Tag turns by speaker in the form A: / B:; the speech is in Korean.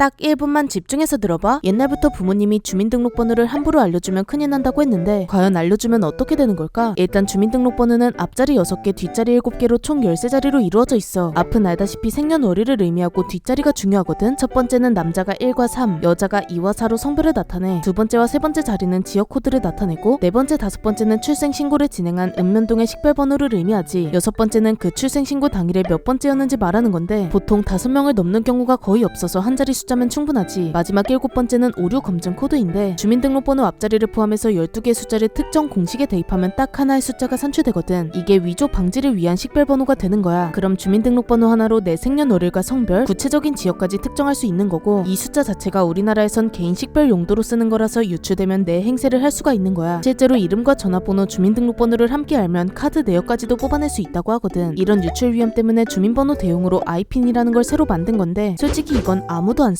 A: 딱 1분만 집중해서 들어봐. 옛날부터 부모님이 주민등록번호를 함부로 알려주면 큰일 난다고 했는데 과연 알려주면 어떻게 되는 걸까? 일단 주민등록번호는 앞자리 6개, 뒷자리 7개로 총 13자리로 이루어져 있어. 앞은 알다시피 생년월일을 의미하고 뒷자리가 중요하거든. 첫 번째는 남자가 1과 3, 여자가 2와 4로 성별을 나타내. 두 번째와 세 번째 자리는 지역 코드를 나타내고 네 번째, 다섯 번째는 출생 신고를 진행한 읍면동의 식별번호를 의미하지. 여섯 번째는 그 출생 신고 당일에 몇 번째였는지 말하는 건데 보통 다섯 명을 넘는 경우가 거의 없어서 한 자리 숫자 면 충분하지. 마지막 일곱 번째는 오류 검증 코드인데 주민등록번호 앞자리를 포함해서 12개의 숫자를 특정 공식에 대입하면 딱 하나의 숫자가 산출되거든. 이게 위조 방지를 위한 식별번호가 되는 거야. 그럼 주민등록번호 하나로 내 생년월일과 성별, 구체적인 지역까지 특정할 수 있는 거고 이 숫자 자체가 우리나라에선 개인 식별 용도로 쓰는 거라서 유출되면 내 행세를 할 수가 있는 거야. 실제로 이름과 전화번호, 주민등록번호를 함께 알면 카드 내역까지도 뽑아낼 수 있다고 하거든. 이런 유출 위험 때문에 주민번호 대용으로 아이핀이라는 걸 새로 만든 건데 솔직히 이건 아무도 안